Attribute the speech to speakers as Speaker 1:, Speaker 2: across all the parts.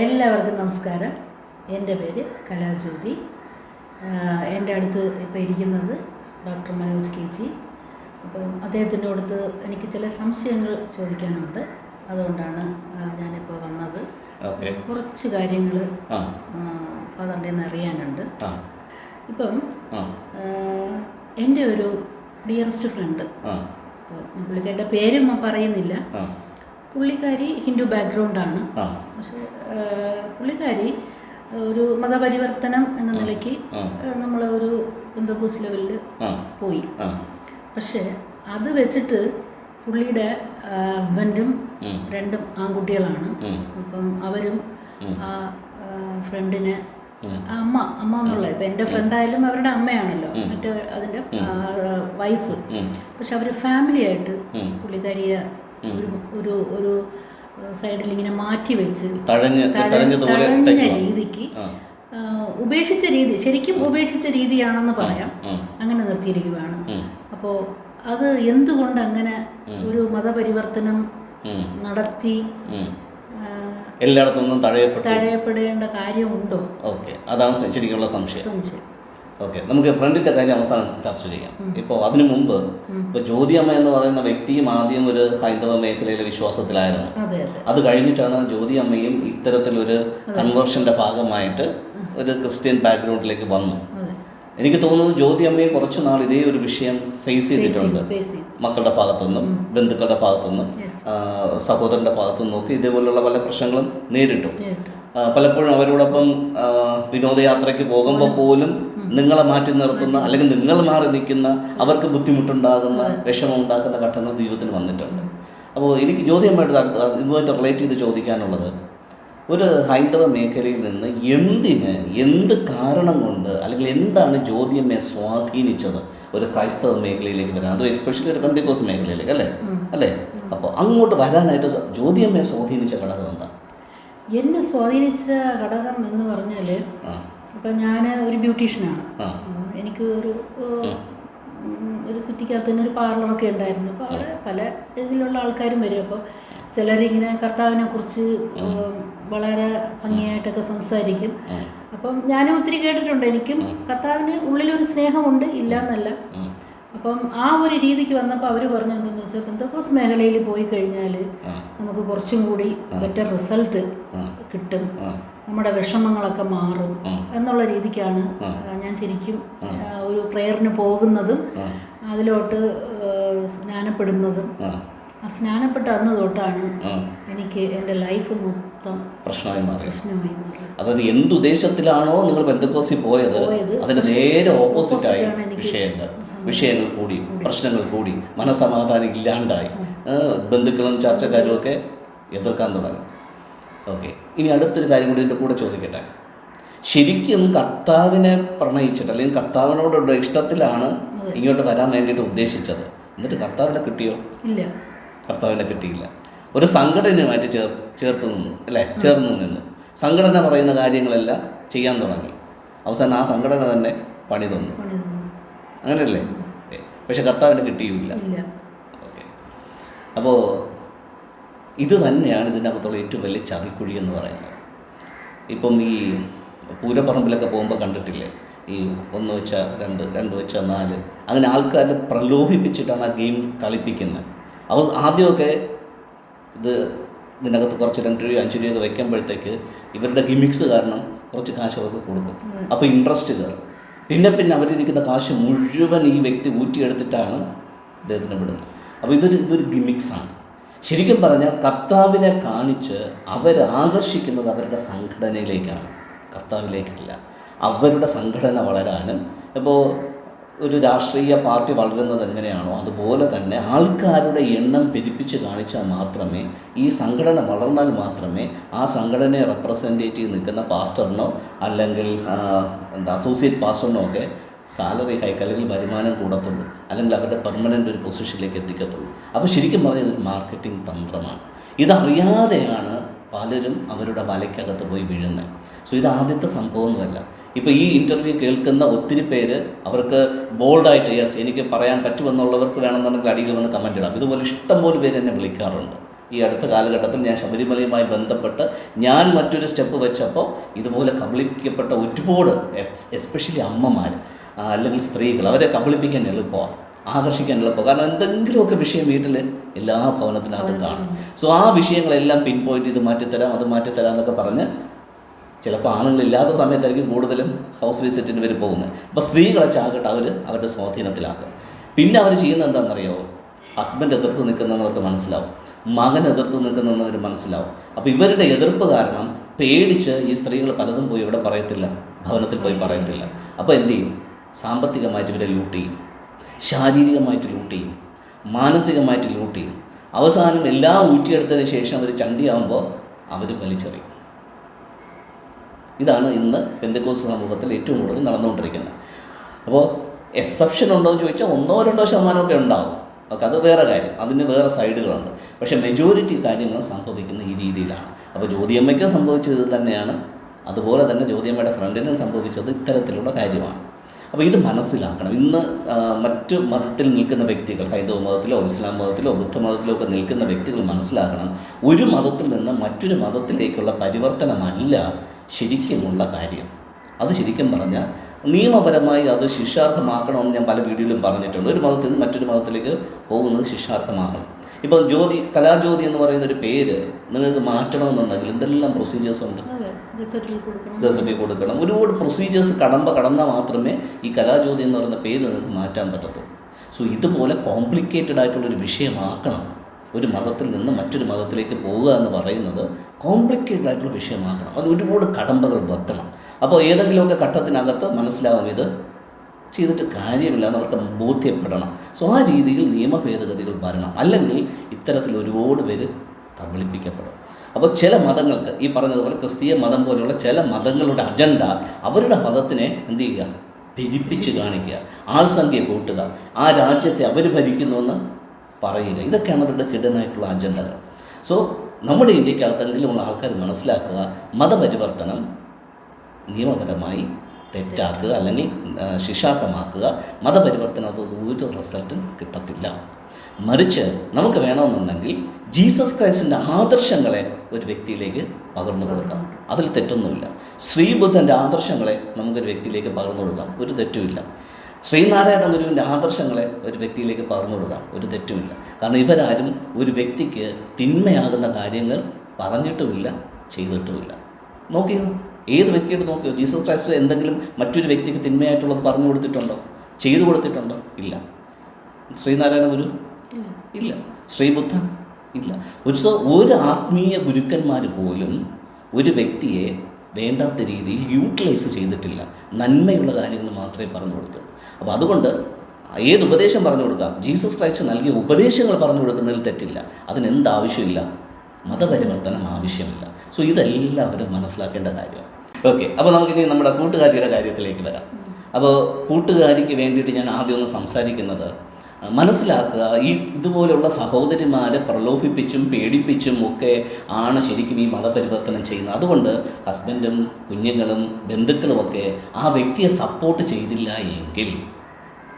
Speaker 1: എല്ലാവർക്കും നമസ്കാരം. എന്റെ പേര് കലാജ്യോതി. എന്റെ അടുത്ത് ഇപ്പോൾ ഇരിക്കുന്നത് ഡോക്ടർ മനോജ് കെ ജി. അപ്പം അദ്ദേഹത്തിന്റെ അടുത്ത് എനിക്ക് ചില സംശയങ്ങൾ ചോദിക്കാനുണ്ട്. അതുകൊണ്ടാണ് ഞാനിപ്പോൾ വന്നത്. കുറച്ച് കാര്യങ്ങൾ ഫാദറിന്റെ നിന്ന് അറിയാനുണ്ട്. ഇപ്പം എന്റെ ഒരു ഡിയറസ്റ്റ് ഫ്രണ്ട്. പുള്ളിക്കാരുടെ പേരും പറയുന്നില്ല. പുള്ളിക്കാരി ഹിന്ദു ബാക്ക്ഗ്രൗണ്ടാണ്
Speaker 2: ആണ്.
Speaker 1: പക്ഷേ പുള്ളിക്കാരി ഒരു മതപരിവർത്തനം എന്ന നിലയ്ക്ക് നമ്മൾ ഒരു ബന്ധുക്കൂസ് ലെവലിൽ പോയി. പക്ഷേ അത് വെച്ചിട്ട് പുള്ളിയുടെ ഹസ്ബൻഡും. രണ്ടും ആൺകുട്ടികളാണ്. അപ്പം അവരും ആ ഫ്രണ്ടിനെ. അമ്മ അമ്മ എന്നുള്ള ഇപ്പം എന്റെ ഫ്രണ്ടായാലും അവരുടെ അമ്മയാണല്ലോ. മറ്റേ അതിന്റെ വൈഫ്. പക്ഷെ അവർ ഫാമിലി ആയിട്ട്
Speaker 2: ഉം.
Speaker 1: പുള്ളിക്കാരിയെ ഒരു ഒരു ഒരു സൈഡിൽ ഇങ്ങനെ മാറ്റി വെച്ച്
Speaker 2: തഴഞ്ഞ്
Speaker 1: രീതിക്ക് ഉപേക്ഷിച്ച രീതി ശരിക്കും ഉപേക്ഷിച്ച രീതിയാണെന്ന് പറയാം. അങ്ങനെ നിർത്തിയിരിക്കുകയാണ്.
Speaker 2: അപ്പോ
Speaker 1: അപ്പോൾ അത് എന്തുകൊണ്ട് അങ്ങനെ ഒരു മതപരിവർത്തനം നടത്തി
Speaker 2: എല്ലായിടത്തുനിന്നും
Speaker 1: തഴയപ്പെടേണ്ട കാര്യമുണ്ടോ?
Speaker 2: ഓക്കെ. അതാണ് ശരിക്കുള്ള സംശയം.
Speaker 1: സംശയം.
Speaker 2: ഓക്കെ നമുക്ക് ഫ്രണ്ടിന്റെ കാര്യം അവസാനം ചർച്ച ചെയ്യാം. ഇപ്പോൾ അതിനു മുമ്പ് ഇപ്പോൾ ജ്യോതിയമ്മ എന്ന് പറയുന്ന വ്യക്തിയും ആദ്യം ഒരു ഹൈന്ദവ മേഖലയിലെ വിശ്വാസത്തിലായിരുന്നു.
Speaker 1: അതെ
Speaker 2: കഴിഞ്ഞിട്ടാണ് ജ്യോതിയമ്മയും ഇത്തരത്തിലൊരു കൺവേർഷന്റെ ഭാഗമായിട്ട് ഒരു ക്രിസ്ത്യൻ ബാക്ക്ഗ്രൗണ്ടിലേക്ക് വന്നു. എനിക്ക് തോന്നുന്നു ജ്യോതിയമ്മയെ കുറച്ച് നാൾ ഇതേ ഒരു വിഷയം ഫേസ് ചെയ്തിട്ടുണ്ട്. മക്കളുടെ ഭാഗത്തുനിന്നും ബന്ധുക്കളുടെ ഭാഗത്തുനിന്നും. സഹോദരന്റെ ഭാഗത്തുനിന്നും നോക്കി ഇതേപോലുള്ള പല പ്രശ്നങ്ങളും നേരിട്ടു. പലപ്പോഴും അവരോടൊപ്പം വിനോദയാത്രയ്ക്ക് പോകുമ്പോൾ പോലും. നിങ്ങളെ മാറ്റി നിർത്തുന്ന അല്ലെങ്കിൽ നിങ്ങൾ മാറി നിൽക്കുന്ന അവർക്ക് ബുദ്ധിമുട്ടുണ്ടാകുന്ന വിഷമം ഉണ്ടാക്കുന്ന ഘട്ടങ്ങൾ ജീവിതത്തിൽ വന്നിട്ടുണ്ട്. അപ്പോൾ എനിക്ക് ചോദ്യമായിട്ട് അടുത്ത ഇതുമായിട്ട് റിലേറ്റ് ചെയ്ത് ചോദിക്കാനുള്ളത് ഒരു ഹൈന്ദവ മേഖലയിൽ നിന്ന് എന്തിന് എന്ത് കാരണം കൊണ്ട് അല്ലെങ്കിൽ എന്താണ് ജ്യോതിയമ്മയെ സ്വാധീനിച്ചത് ഒരു ക്രൈസ്തവ മേഖലയിലേക്ക് വരാൻ? അതും എക്സ്പെഷ്യലി ഒരു കണ്ടിക്കോസ് മേഖലയിലേക്ക് അല്ലേ? അല്ലേ? അപ്പോൾ അങ്ങോട്ട് വരാനായിട്ട് ജ്യോതിയമ്മയെ സ്വാധീനിച്ച ഘടകം എന്താ?
Speaker 1: എന്നെ സ്വാധീനിച്ച ഘടകം എന്ന് പറഞ്ഞാൽ ഇപ്പം ഞാൻ ഒരു ബ്യൂട്ടീഷ്യനാണ്. എനിക്ക് ഒരു ഒരു സിറ്റിക്കകത്ത് തന്നെ ഒരു പാർലറൊക്കെ ഉണ്ടായിരുന്നു. അപ്പോൾ അവിടെ പല ഇതിലുള്ള ആൾക്കാരും വരും. അപ്പോൾ ചിലരിങ്ങനെ കർത്താവിനെ കുറിച്ച് വളരെ ഭംഗിയായിട്ടൊക്കെ സംസാരിക്കും. അപ്പം ഞാനും ഒത്തിരി കേട്ടിട്ടുണ്ട്. എനിക്കും കർത്താവിന് ഉള്ളിലൊരു സ്നേഹമുണ്ട്. ഇല്ല എന്നല്ല. അപ്പം ആ ഒരു രീതിക്ക് വന്നപ്പോൾ അവർ പറഞ്ഞു എന്തെന്ന് വെച്ചാൽ പെന്തക്കോസ് മേഖലയിൽ പോയി കഴിഞ്ഞാൽ നമുക്ക് കുറച്ചും കൂടി ബെറ്റർ റിസൾട്ട് കിട്ടും. നമ്മുടെ വിഷമങ്ങളൊക്കെ മാറും എന്നുള്ള രീതിക്കാണ് ഞാൻ ശരിക്കും ഒരു പ്രെയറിന് പോകുന്നതും. അതിലോട്ട് സ്നാനപ്പെടുന്നതും സ്നാനപ്പെട്ട അന്ന് തൊട്ടാണ് എനിക്ക് എന്റെ ലൈഫ് മൊത്തം
Speaker 2: പ്രശ്നമായി മാറി
Speaker 1: പ്രശ്നമായി മാറി
Speaker 2: അതായത് എന്തുദ്ദേശത്തിലാണോ നിങ്ങൾ ബന്ധുക്കോസി പോയത് അതിന് നേരെ ഓപ്പോസിറ്റ് ആയി വിഷയങ്ങൾ. വിഷയങ്ങൾ കൂടി പ്രശ്നങ്ങൾ കൂടി മനസമാധാനം ഇല്ലാണ്ടായി. ബന്ധുക്കളും ചർച്ചക്കാരും ഒക്കെ എതിർക്കാൻ തുടങ്ങി. ഓക്കെ ഇനി അടുത്തൊരു കാര്യം കൂടി ഇതിന്റെ കൂടെ ചോദിക്കട്ടെ. ശരിക്കും കർത്താവിനെ പ്രണയിച്ചിട്ട് അല്ലെങ്കിൽ കർത്താവിനോടുള്ള ഇഷ്ടത്തിലാണ് ഇങ്ങോട്ട് വരാൻ വേണ്ടിയിട്ട് ഉദ്ദേശിച്ചത്? എന്നിട്ട് കർത്താവിനെ കിട്ടിയോ?
Speaker 1: ഇല്ല.
Speaker 2: കർത്താവിനെ കിട്ടിയില്ല ഒരു സംഘടനയുമായിട്ട് ചേർ ചേർത്ത് നിന്നു അല്ലേ? ചേർന്ന് നിന്നു. സംഘടന പറയുന്ന കാര്യങ്ങളെല്ലാം ചെയ്യാൻ തുടങ്ങി. അവസാനം ആ സംഘടന തന്നെ പണി തന്നു. അങ്ങനെയല്ലേ. പക്ഷെ കർത്താവിന് കിട്ടിയുമില്ല
Speaker 1: ഇല്ല.
Speaker 2: ഓക്കെ. അപ്പോൾ ഇത് തന്നെയാണ് ഇതിനകത്തുള്ള ഏറ്റവും വലിയ ചതിക്കുഴി എന്ന് പറയുന്നത്. ഇപ്പം ഈ പൂരപ്പറമ്പിലൊക്കെ പോകുമ്പോൾ കണ്ടിട്ടില്ലേ? ഈ ഒന്ന് വെച്ച രണ്ട് രണ്ട് വെച്ച നാല്. അങ്ങനെ ആൾക്കാരെ പ്രലോഭിപ്പിച്ചിട്ടാണ് ആ ഗെയിം കളിപ്പിക്കുന്നത്. അവ ആദ്യമൊക്കെ ഇത് ഇതിനകത്ത് കുറച്ച് രണ്ട് രൂപയോ അഞ്ച് രൂപയൊക്കെ വെക്കുമ്പോഴത്തേക്ക് ഇവരുടെ ഗിമിക്സ് കാരണം കുറച്ച് കാശ് അവർക്ക് കൊടുക്കും. അപ്പോൾ ഇൻട്രസ്റ്റ് കയറും. പിന്നെ പിന്നെ അവരിരിക്കുന്ന കാശ് മുഴുവൻ ഈ വ്യക്തി ഊറ്റിയെടുത്തിട്ടാണ് അദ്ദേഹത്തിന് വിടുന്നത്. അപ്പോൾ ഇതൊരു ഇതൊരു ഗിമിക്സാണ്. ശരിക്കും പറഞ്ഞാൽ കർത്താവിനെ കാണിച്ച് അവരാകർഷിക്കുന്നത് അവരുടെ സംഘടനയിലേക്കാണ്. കർത്താവിലേക്കല്ല. അവരുടെ സംഘടന വളരാനും. ഇപ്പോൾ ഒരു രാഷ്ട്രീയ പാർട്ടി വളരുന്നത് എങ്ങനെയാണോ അതുപോലെ തന്നെ ആൾക്കാരുടെ എണ്ണം പെരുപ്പിച്ച് കാണിച്ചാൽ മാത്രമേ ഈ സംഘടന വളർന്നാൽ മാത്രമേ ആ സംഘടനയെ റെപ്രസെന്റേറ്റ് ചെയ്ത് നിൽക്കുന്ന പാസ്റ്ററിനോ അല്ലെങ്കിൽ എന്താ അസോസിയേറ്റ് പാസ്റ്ററിനോ ഒക്കെ സാലറി ഹൈക്ക് അല്ലെങ്കിൽ വരുമാനം കൂടത്തുള്ളൂ. അല്ലെങ്കിൽ അവരുടെ പെർമനന്റ് ഒരു പൊസിഷനിലേക്ക് എത്തിക്കത്തുള്ളൂ. അപ്പോൾ ശരിക്കും പറഞ്ഞാൽ ഇതൊരു മാർക്കറ്റിംഗ് തന്ത്രമാണ്. ഇതറിയാതെയാണ് പലരും അവരുടെ വലയ്ക്കകത്ത് പോയി വീഴുന്നത്. സോ ഇത് ആദ്യത്തെ സംഭവമൊന്നുമല്ല ഇപ്പോൾ ഈ ഇന്റർവ്യൂ കേൾക്കുന്ന ഒത്തിരി പേര് അവർക്ക് ബോൾഡായിട്ട് യെസ് എനിക്ക് പറയാൻ പറ്റുമെന്നുള്ളവർക്ക് വേണമെന്നുണ്ടെങ്കിൽ അടിയിൽ വന്ന് കമന്റ് ഇടാം. ഇതുപോലെ ഇഷ്ടംപോലെ പേര് എന്നെ വിളിക്കാറുണ്ട്. ഈ അടുത്ത കാലഘട്ടത്തിൽ ഞാൻ ശബരിമലയുമായി ബന്ധപ്പെട്ട് ഞാൻ മറ്റൊരു സ്റ്റെപ്പ് വെച്ചപ്പോൾ ഇതുപോലെ കബളിപ്പിക്കപ്പെട്ട ഒരുപാട് എസ്പെഷ്യലി അമ്മമാർ അല്ലെങ്കിൽ സ്ത്രീകൾ അവരെ കബളിപ്പിക്കാൻ എളുപ്പമാണ് ആകർഷിക്കാൻ എളുപ്പമാണ് കാരണം എന്തെങ്കിലുമൊക്കെ വിഷയം വീട്ടിൽ എല്ലാ ഭവനത്തിനകത്തും കാണും. സോ ആ വിഷയങ്ങളെല്ലാം പിൻ പോയിന്റ് ഇത് മാറ്റിത്തരാം അത് മാറ്റിത്തരാം എന്നൊക്കെ പറഞ്ഞ് ചിലപ്പോൾ ആണുങ്ങളില്ലാത്ത സമയത്തായിരിക്കും കൂടുതലും ഹൗസ് വിസിറ്റിന് വരെ പോകുന്നത് അപ്പോൾ സ്ത്രീകളെ ചാകട്ട് അവർ അവരുടെ സ്വാധീനത്തിലാക്കും പിന്നെ അവർ ചെയ്യുന്നത് എന്താണെന്നറിയോ? ഹസ്ബൻഡ് എതിർത്ത് നിൽക്കുന്നതെന്ന് അവർക്ക് മനസ്സിലാവും. മകൻ എതിർത്ത് നിൽക്കുന്നതെന്ന് അവർ മനസ്സിലാവും. അപ്പോൾ ഇവരുടെ എതിർപ്പ് കാരണം പേടിച്ച് ഈ സ്ത്രീകൾ പലതും പോയി ഇവിടെ പറയത്തില്ല. ഭവനത്തിൽ പോയി പറയത്തില്ല. അപ്പോൾ എന്തു ചെയ്യും? സാമ്പത്തികമായിട്ട് ഇവരെ ലൂട്ട് ചെയ്യും. ശാരീരികമായിട്ട് ലൂട്ട് ചെയ്യും. മാനസികമായിട്ട് ലൂട്ട് ചെയ്യും. അവസാനം എല്ലാം ഊറ്റിയെടുത്തതിന് ശേഷം അവർ ചണ്ടിയാകുമ്പോൾ അവർ വലിച്ചെറിയും ഇതാണ് ഇന്ന് പെന്തക്കോസ് സമൂഹത്തിൽ ഏറ്റവും കൂടുതൽ നടന്നുകൊണ്ടിരിക്കുന്നത്. അപ്പോൾ എക്സെപ്ഷൻ ഉണ്ടോ എന്ന് ചോദിച്ചാൽ ഒന്നോ രണ്ടോ ശതമാനമൊക്കെ ഉണ്ടാവും. ഓക്കെ അത് വേറെ കാര്യം. അതിന് വേറെ സൈഡുകളുണ്ട് പക്ഷേ മെജോറിറ്റി കാര്യങ്ങൾ സംഭവിക്കുന്ന ഈ രീതിയിലാണ്. അപ്പോൾ ജ്യോതിയമ്മയ്ക്ക് സംഭവിച്ചത് തന്നെയാണ്. അതുപോലെ തന്നെ ജ്യോതിയമ്മയുടെ ഫ്രണ്ടിനും സംഭവിച്ചത് ഇത്തരത്തിലുള്ള കാര്യമാണ്. അപ്പോൾ ഇത് മനസ്സിലാക്കണം. ഇന്ന് മറ്റ് മതത്തിൽ നിൽക്കുന്ന വ്യക്തികൾ ഹൈന്ദവ മതത്തിലോ ഇസ്ലാം മതത്തിലോ ബുദ്ധമതത്തിലോ ഒക്കെ നിൽക്കുന്ന വ്യക്തികൾ മനസ്സിലാക്കണം. ഒരു മതത്തിൽ നിന്ന് മറ്റൊരു മതത്തിലേക്കുള്ള പരിവർത്തനമല്ല ശരിക്കുമുള്ള കാര്യം. അത് ശരിക്കും പറഞ്ഞാൽ നിയമപരമായി അത് ശിക്ഷാർഹമാക്കണമെന്ന് ഞാൻ പല വീഡിയോയിലും പറഞ്ഞിട്ടുണ്ട്. ഒരു മതത്തിൽ നിന്ന് മറ്റൊരു മതത്തിലേക്ക് പോകുന്നത് ശിക്ഷാർഹമാക്കണം. ഇപ്പോൾ ജ്യോതി കലാജ്യോതി എന്ന് പറയുന്ന ഒരു പേര് നിങ്ങൾക്ക് മാറ്റണമെന്നുണ്ടെങ്കിൽ എന്തെല്ലാം പ്രൊസീജിയേഴ്സ് ഉണ്ട്?
Speaker 1: ഗസറ്റിൽ കൊടുക്കണം.
Speaker 2: ഒരുപാട് പ്രൊസീജിയേഴ്സ് കടമ്പ കടന്നാൽ മാത്രമേ ഈ കലാജ്യോതി എന്ന് പറയുന്ന പേര് നിങ്ങൾക്ക് മാറ്റാൻ പറ്റത്തുള്ളൂ. സോ ഇതുപോലെ കോംപ്ലിക്കേറ്റഡ് ആയിട്ടുള്ളൊരു വിഷയമാക്കണം. ഒരു മതത്തിൽ നിന്ന് മറ്റൊരു മതത്തിലേക്ക് പോവുക എന്ന് പറയുന്നത് കോംപ്ലിക്കേറ്റഡ് ആയിട്ടുള്ള വിഷയമാക്കണം. അത് ഒരുപാട് കടമ്പകൾ വെക്കണം. അപ്പോൾ ഏതെങ്കിലുമൊക്കെ ഘട്ടത്തിനകത്ത് മനസ്സിലാവും ഇത് ചെയ്തിട്ട് കാര്യമില്ല എന്ന് അവർക്ക് ബോധ്യപ്പെടണം. സോ ആ രീതിയിൽ നിയമ ഭേദഗതികൾ വരണം. അല്ലെങ്കിൽ ഇത്തരത്തിൽ ഒരുപാട് പേര് കബളിപ്പിക്കപ്പെടും അപ്പോൾ ചില മതങ്ങൾക്ക് ഈ പറഞ്ഞതുപോലെ ക്രിസ്തീയ മതം പോലെയുള്ള ചില മതങ്ങളുടെ അജണ്ട അവരുടെ മതത്തിനെ എന്ത് ചെയ്യുക? ധരിപ്പിച്ച് കാണിക്കുക. ആൾസംഖ്യ കൂട്ടുക. ആ രാജ്യത്തെ അവർ ഭരിക്കുന്നുവെന്ന് പറയുക. ഇതൊക്കെയാണ് അവരുടെ ഹിഡനായിട്ടുള്ള അജണ്ടകൾ. സോ നമ്മുടെ ഇന്ത്യക്കകത്തെങ്കിലും ഉള്ള ആൾക്കാർ മനസ്സിലാക്കുക മതപരിവർത്തനം നിയമപരമായി തെറ്റാക്കുക അല്ലെങ്കിൽ ശിക്ഷാർഹമാക്കുക മതപരിവർത്തനം അത് ഒരു റിസൾട്ടും കിട്ടത്തില്ല. മറിച്ച് നമുക്ക് വേണമെന്നുണ്ടെങ്കിൽ ജീസസ് ക്രൈസ്റ്റിന്റെ ആദർശങ്ങളെ ഒരു വ്യക്തിയിലേക്ക് പകർന്നു കൊടുക്കാം. അതിൽ തെറ്റൊന്നുമില്ല. ശ്രീബുദ്ധന്റെ ആദർശങ്ങളെ നമുക്കൊരു വ്യക്തിയിലേക്ക് പകർന്നു കൊടുക്കാം. ഒരു തെറ്റുമില്ല. ശ്രീനാരായണ ഗുരുവിന്റെ ആദർശങ്ങളെ ഒരു വ്യക്തിയിലേക്ക് പറഞ്ഞു കൊടുക്കാം. ഒരു തെറ്റുമില്ല. കാരണം ഇവരാരും ഒരു വ്യക്തിക്ക് തിന്മയാകുന്ന കാര്യങ്ങൾ പറഞ്ഞിട്ടുമില്ല ചെയ്തിട്ടുമില്ല. നോക്കിയോ? ഏത് വ്യക്തിയോട് നോക്കിയോ? ജീസസ് ക്രൈസ്റ്റ് എന്തെങ്കിലും മറ്റൊരു വ്യക്തിക്ക് തിന്മയായിട്ടുള്ളത് പറഞ്ഞു കൊടുത്തിട്ടുണ്ടോ? ചെയ്തു കൊടുത്തിട്ടുണ്ടോ? ഇല്ല. ശ്രീനാരായണ ഗുരു?
Speaker 1: ഇല്ല.
Speaker 2: ഇല്ല ശ്രീബുദ്ധൻ? ഇല്ല. ഒരു ഒരു ആത്മീയ ഗുരുക്കന്മാർ പോലും ഒരു വ്യക്തിയെ വേണ്ടാത്ത രീതിയിൽ യൂട്ടിലൈസ് ചെയ്തിട്ടില്ല. നന്മയുള്ള കാര്യങ്ങൾ മാത്രമേ പറഞ്ഞു കൊടുത്തുള്ളൂ അപ്പോൾ അതുകൊണ്ട് ഏത് ഉപദേശം പറഞ്ഞു കൊടുക്കാം? ജീസസ് ക്രൈസ്റ്റ് നൽകിയ ഉപദേശങ്ങൾ പറഞ്ഞു കൊടുക്കുന്നതിൽ തെറ്റില്ല. അതിനെന്ത് ആവശ്യമില്ല മതപരിവർത്തനം ആവശ്യമില്ല. സോ ഇതെല്ലാവരും മനസ്സിലാക്കേണ്ട കാര്യമാണ്. ഓക്കെ അപ്പോൾ നമുക്കിനി നമ്മുടെ കൂട്ടുകാരിയുടെ കാര്യത്തിലേക്ക് വരാം. അപ്പോൾ കൂട്ടുകാരിക്ക് വേണ്ടിയിട്ട് ഞാൻ ആദ്യം ഒന്ന് സംസാരിക്കുന്നത് മനസ്സിലാക്കുക. ഈ ഇതുപോലെയുള്ള സഹോദരിമാരെ പ്രലോഭിപ്പിച്ചും പേടിപ്പിച്ചും ഒക്കെ ആണ് ശരിക്കും ഈ മതപരിവർത്തനം ചെയ്യുന്നത്. അതുകൊണ്ട് ഹസ്ബൻഡും കുഞ്ഞുങ്ങളും ബന്ധുക്കളുമൊക്കെ ആ വ്യക്തിയെ സപ്പോർട്ട് ചെയ്തില്ല എങ്കിൽ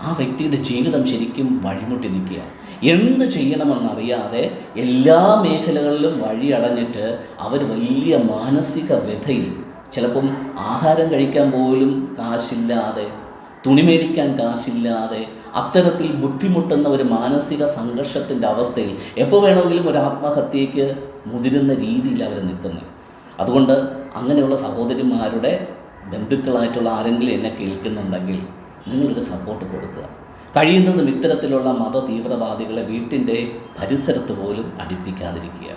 Speaker 2: ആ വ്യക്തിയുടെ ജീവിതം ശരിക്കും വഴിമുട്ടി നിൽക്കുക. എന്ത് ചെയ്യണമെന്നറിയാതെ എല്ലാ മേഖലകളിലും വഴിയടഞ്ഞിട്ട് അവർ വലിയ മാനസിക വ്യഥയിൽ ചിലപ്പം ആഹാരം കഴിക്കാൻ പോലും കാശില്ലാതെ തുണി മേടിക്കാൻ കാശില്ലാതെ അത്തരത്തിൽ ബുദ്ധിമുട്ടുന്ന ഒരു മാനസിക സംഘർഷത്തിന്റെ അവസ്ഥയിൽ എപ്പോൾ വേണമെങ്കിലും ഒരു ആത്മഹത്യയ്ക്ക് മുതിരുന്ന രീതിയിൽ അവർ നിൽക്കുന്നത് അതുകൊണ്ട് അങ്ങനെയുള്ള സഹോദരിമാരുടെ ബന്ധുക്കളായിട്ടുള്ള ആരെങ്കിലും എന്നെ കേൾക്കുന്നുണ്ടെങ്കിൽ നിങ്ങളൊരു സപ്പോർട്ട് കൊടുക്കുക. കഴിയുന്നതും ഇത്തരത്തിലുള്ള മത തീവ്രവാദികളെ വീട്ടിന്റെ പരിസരത്ത് പോലും അടുപ്പിക്കാതിരിക്കുക.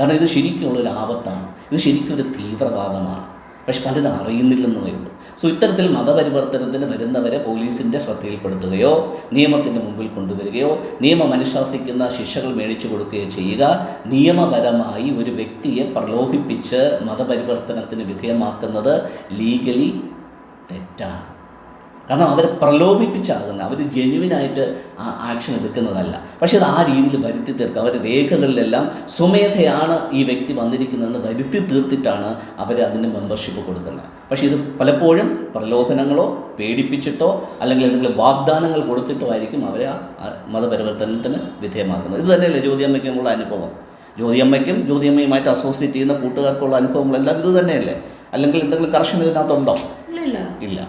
Speaker 2: കാരണം ഇത് ശരിക്കുമുള്ളൊരു ആപത്താണ്. ഇത് ശരിക്കും ഒരു തീവ്രവാദമാണ്. പക്ഷെ പലരും അറിയുന്നില്ലെന്നേ ഉള്ളൂ സോ ഇത്തരത്തിൽ മതപരിവർത്തനത്തിന് വരുന്നവരെ പോലീസിന്റെ ശ്രദ്ധയിൽപ്പെടുത്തുകയോ നിയമത്തിന്റെ മുമ്പിൽ കൊണ്ടുവരികയോ നിയമം അനുശാസിക്കുന്ന ശിക്ഷകൾ മേടിച്ചു കൊടുക്കുകയോ ചെയ്യുക നിയമപരമായി ഒരു വ്യക്തിയെ പ്രലോഭിപ്പിച്ച് മതപരിവർത്തനത്തിന് വിധേയമാക്കുന്നത് ലീഗലി തെറ്റാണ്. കാരണം അവരെ പ്രലോഭിപ്പിച്ചാകുന്ന അവർ ജെന്യുവിനായിട്ട് ആ ആക്ഷൻ എടുക്കുന്നതല്ല. പക്ഷേ അത് ആ രീതിയിൽ വരുത്തി തീർക്കുക. അവരുടെ രേഖകളിലെല്ലാം സ്വമേധയാണ് ഈ വ്യക്തി വന്നിരിക്കുന്നതെന്ന് വരുത്തി തീർത്തിട്ടാണ് അവർ അതിന് മെമ്പർഷിപ്പ് കൊടുക്കുന്നത്. പക്ഷേ ഇത് പലപ്പോഴും പ്രലോഭനങ്ങളോ പേടിപ്പിച്ചിട്ടോ അല്ലെങ്കിൽ എന്തെങ്കിലും വാഗ്ദാനങ്ങൾ കൊടുത്തിട്ടോ ആയിരിക്കും അവരെ മതപരിവർത്തനത്തിന് വിധേയമാക്കുന്നത്. ഇത് തന്നെയല്ലേ ജ്യോതിയമ്മയ്ക്കുമുള്ള അനുഭവം. ജ്യോതിയമ്മയ്ക്കും ജ്യോതിയമ്മയുമായിട്ട് അസോസിയേറ്റ് ചെയ്യുന്ന കൂട്ടുകാർക്കുള്ള അനുഭവങ്ങളെല്ലാം ഇത് തന്നെയല്ലേ? അല്ലെങ്കിൽ എന്തെങ്കിലും കറക്ഷൻ ഇതിനകത്തുണ്ടോ?
Speaker 1: ഇല്ല ഇല്ല.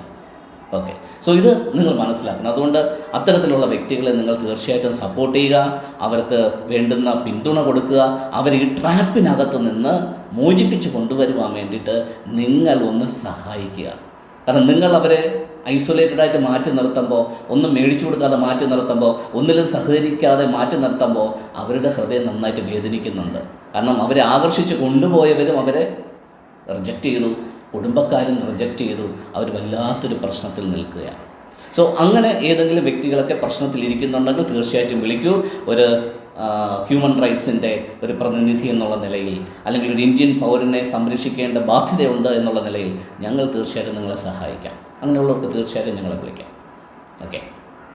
Speaker 2: ഓക്കെ. സോ ഇത് നിങ്ങൾ മനസ്സിലാക്കണം. അതുകൊണ്ട് അത്തരത്തിലുള്ള വ്യക്തികളെ നിങ്ങൾ തീർച്ചയായിട്ടും സപ്പോർട്ട് ചെയ്യുക അവർക്ക് വേണ്ടുന്ന പിന്തുണ കൊടുക്കുക അവർ ഈ ട്രാപ്പിനകത്ത് നിന്ന് മോചിപ്പിച്ച് കൊണ്ടുവരുവാൻ വേണ്ടിയിട്ട് നിങ്ങൾ ഒന്ന് സഹായിക്കുക. കാരണം നിങ്ങൾ അവരെ ഐസൊലേറ്റഡ് ആയിട്ട് മാറ്റി നിർത്തുമ്പോൾ ഒന്നും മേടിച്ചു കൊടുക്കാതെ മാറ്റി നിർത്തുമ്പോൾ ഒന്നിലും സഹകരിക്കാതെ മാറ്റി നിർത്തുമ്പോൾ അവരുടെ ഹൃദയം നന്നായിട്ട് വേദനിക്കുന്നുണ്ട്. കാരണം അവരെ ആകർഷിച്ച് കൊണ്ടുപോയവരും അവരെ റിജക്റ്റ് ചെയ്തു. കുടുംബക്കാരും റിജക്റ്റ് ചെയ്തു. അവർ വല്ലാത്തൊരു പ്രശ്നത്തിൽ നിൽക്കുകയാണ്. സോ അങ്ങനെ ഏതെങ്കിലും വ്യക്തികളൊക്കെ പ്രശ്നത്തിലിരിക്കുന്നുണ്ടെങ്കിൽ തീർച്ചയായിട്ടും വിളിക്കൂ. ഒരു ഹ്യൂമൻ റൈറ്റ്സിന്റെ ഒരു പ്രതിനിധി എന്നുള്ള നിലയിൽ അല്ലെങ്കിൽ ഒരു ഇന്ത്യൻ പൗരനെ സംരക്ഷിക്കേണ്ട ബാധ്യതയുണ്ട് എന്നുള്ള നിലയിൽ ഞങ്ങൾ തീർച്ചയായിട്ടും നിങ്ങളെ സഹായിക്കാം. അങ്ങനെയുള്ളവർക്ക് തീർച്ചയായിട്ടും ഞങ്ങളെ വിളിക്കാം. ഓക്കെ